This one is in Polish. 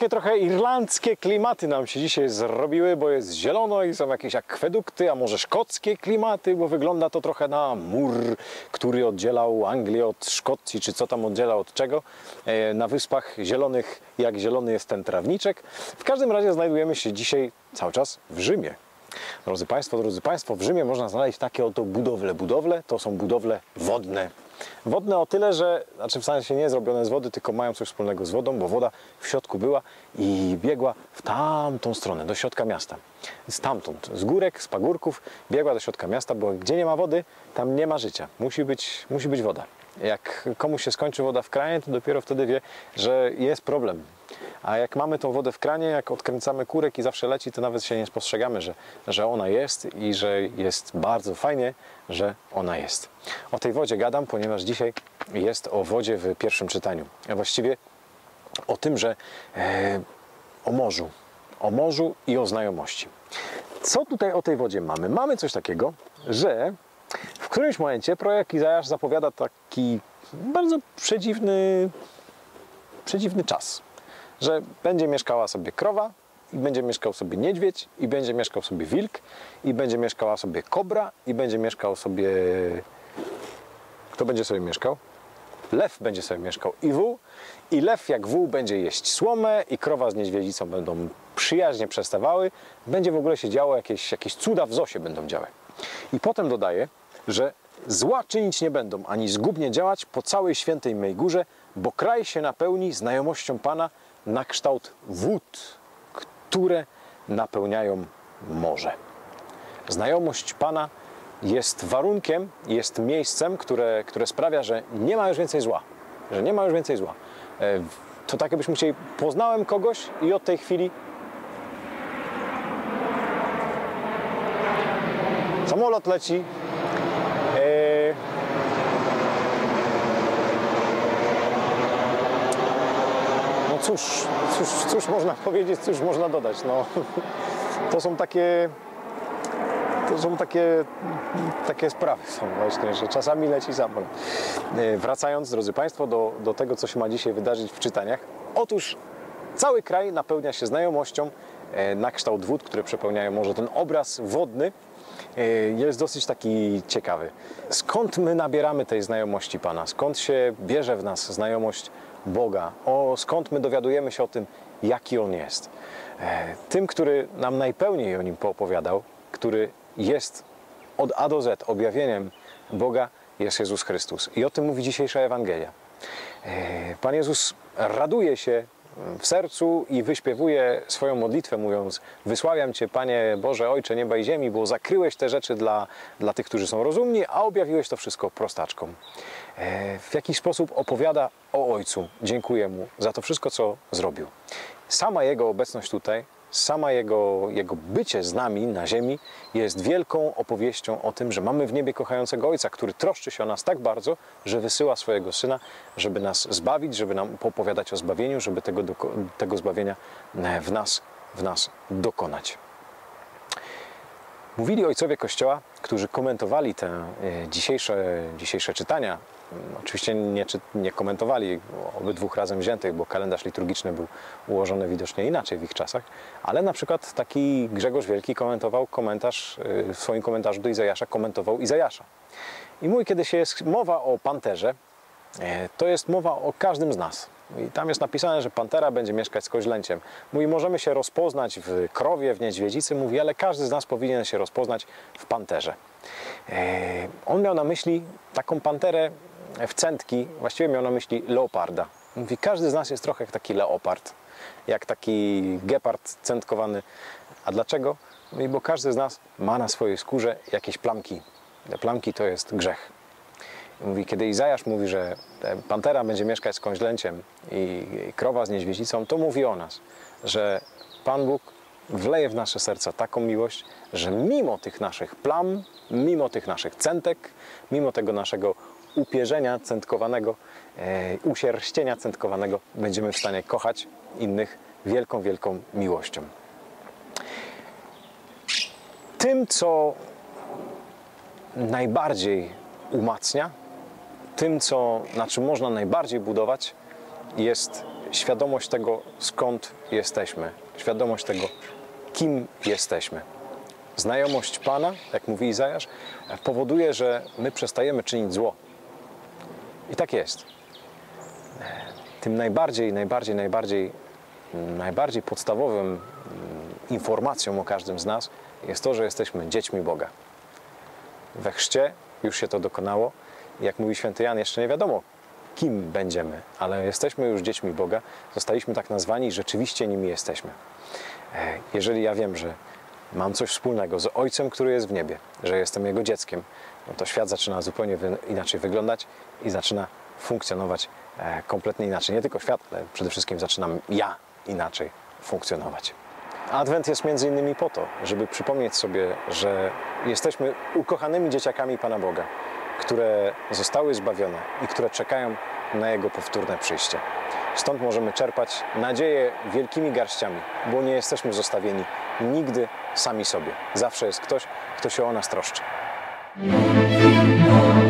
Takie trochę irlandzkie klimaty nam się dzisiaj zrobiły, bo jest zielono i są jakieś akwedukty, a może szkockie klimaty, bo wygląda to trochę na mur, który oddzielał Anglię od Szkocji, czy co tam oddziela od czego. E, Na wyspach zielonych, jak zielony jest ten trawniczek. W każdym razie znajdujemy się dzisiaj cały czas w Rzymie. Drodzy Państwo, drodzy Państwo, w Rzymie można znaleźć takie oto budowle. Budowle to są budowle wodne. Wodne o tyle, że, znaczy w sensie nie zrobione z wody, tylko mają coś wspólnego z wodą, bo woda w środku była i biegła w tamtą stronę, do środka miasta. Stamtąd, z górek, z pagórków, biegła do środka miasta, bo gdzie nie ma wody, tam nie ma życia. Musi być, musi być woda. Jak komuś się skończy woda w kranie, to dopiero wtedy wie, że jest problem. A jak mamy tą wodę w kranie, jak odkręcamy kurek i zawsze leci, to nawet się nie spostrzegamy, że, że ona jest i że jest bardzo fajnie, że ona jest. O tej wodzie gadam, ponieważ dzisiaj jest o wodzie w pierwszym czytaniu. A właściwie o tym, że e, o morzu. O morzu i o znajomości. Co tutaj o tej wodzie mamy? Mamy coś takiego, że którymś momencie projekt Izajasz zapowiada taki bardzo przedziwny, przedziwny czas, że będzie mieszkała sobie krowa i będzie mieszkał sobie niedźwiedź i będzie mieszkał sobie wilk i będzie mieszkała sobie kobra i będzie mieszkał sobie... Kto będzie sobie mieszkał? Lew będzie sobie mieszkał i wół i lew jak wół będzie jeść słomę i krowa z niedźwiedzicą będą przyjaźnie przestawały. Będzie w ogóle się działo, jakieś, jakieś cuda w zosie będą działy. I potem dodaje, że zła czynić nie będą, ani zgubnie działać po całej świętej mej górze, bo kraj się napełni znajomością Pana na kształt wód, które napełniają morze. Znajomość Pana jest warunkiem, jest miejscem, które, które sprawia, że nie ma już więcej zła. Że nie ma już więcej zła. E, To tak jakbyśmy chcieli, poznałem kogoś i od tej chwili samolot leci. Cóż, cóż, cóż można powiedzieć, cóż można dodać. No, to są takie to są takie, takie sprawy są właśnie, że czasami leci samolot. E, Wracając, drodzy Państwo, do, do tego, co się ma dzisiaj wydarzyć w czytaniach. Otóż cały kraj napełnia się znajomością e, na kształt wód, które przepełniają morze. Ten obraz wodny jest dosyć taki ciekawy. Skąd my nabieramy tej znajomości Pana? Skąd się bierze w nas znajomość Boga? O, skąd my dowiadujemy się o tym, jaki On jest? E, Tym, który nam najpełniej o Nim poopowiadał, który jest od A do Z objawieniem Boga, jest Jezus Chrystus. I o tym mówi dzisiejsza Ewangelia. E, Pan Jezus raduje się w sercu i wyśpiewuje swoją modlitwę, mówiąc: Wysławiam Cię, Panie Boże, Ojcze nieba i ziemi, bo zakryłeś te rzeczy dla, dla tych, którzy są rozumni, a objawiłeś to wszystko prostaczkom. E, W jakiś sposób opowiada o Ojcu, dziękuję Mu za to wszystko, co zrobił. Sama Jego obecność tutaj, sama Jego, jego bycie z nami na ziemi jest wielką opowieścią o tym, że mamy w niebie kochającego Ojca, który troszczy się o nas tak bardzo, że wysyła swojego Syna, żeby nas zbawić, żeby nam opowiadać o zbawieniu, żeby tego, tego zbawienia e, w nas, w nas dokonać. Mówili ojcowie Kościoła, którzy komentowali te e, dzisiejsze, dzisiejsze czytania. Oczywiście nie, czy- nie komentowali obydwóch razem wziętych, bo kalendarz liturgiczny był ułożony widocznie inaczej w ich czasach, ale na przykład taki Grzegorz Wielki komentował komentarz, e, w swoim komentarzu do Izajasza komentował Izajasza. I mówi, kiedy się jest mowa o panterze, E, To jest mowa o każdym z nas. I tam jest napisane, że pantera będzie mieszkać z koźlęciem. Mówi, możemy się rozpoznać w krowie, w niedźwiedzicy, mówi, ale każdy z nas powinien się rozpoznać w panterze. E, On miał na myśli taką panterę w centki, właściwie miał na myśli leoparda. Mówi, każdy z nas jest trochę jak taki leopard, jak taki gepard centkowany. A dlaczego? Mówi, bo każdy z nas ma na swojej skórze jakieś plamki. Te plamki to jest grzech. Mówi, kiedy Izajasz mówi, że e, pantera będzie mieszkać z kąźlęciem i i krowa z niedźwiedzicą, to mówi o nas, że Pan Bóg wleje w nasze serca taką miłość, że mimo tych naszych plam, mimo tych naszych centek, mimo tego naszego upierzenia centkowanego, e, usierścienia centkowanego, będziemy w stanie kochać innych wielką, wielką miłością. Tym, co najbardziej umacnia, tym, co, na czym można najbardziej budować, jest świadomość tego, skąd jesteśmy, świadomość tego, kim jesteśmy. Znajomość Pana, jak mówi Izajasz, powoduje, że my przestajemy czynić zło. I tak jest. Tym najbardziej, najbardziej, najbardziej, najbardziej podstawowym mm, informacją o każdym z nas jest to, że jesteśmy dziećmi Boga. We chrzcie już się to dokonało. Jak mówi święty Jan, jeszcze nie wiadomo, kim będziemy, ale jesteśmy już dziećmi Boga, zostaliśmy tak nazwani i rzeczywiście nimi jesteśmy. E, Jeżeli ja wiem, że mam coś wspólnego z Ojcem, który jest w niebie, że jestem Jego dzieckiem, no to świat zaczyna zupełnie inaczej wyglądać i zaczyna funkcjonować e, kompletnie inaczej. Nie tylko świat, ale przede wszystkim zaczynam ja inaczej funkcjonować. Adwent jest między innymi po to, żeby przypomnieć sobie, że jesteśmy ukochanymi dzieciakami Pana Boga, które zostały zbawione i które czekają na Jego powtórne przyjście. Stąd możemy czerpać nadzieję wielkimi garściami, bo nie jesteśmy zostawieni nigdy sami sobie. Zawsze jest ktoś, kto się o nas troszczy. Thank you.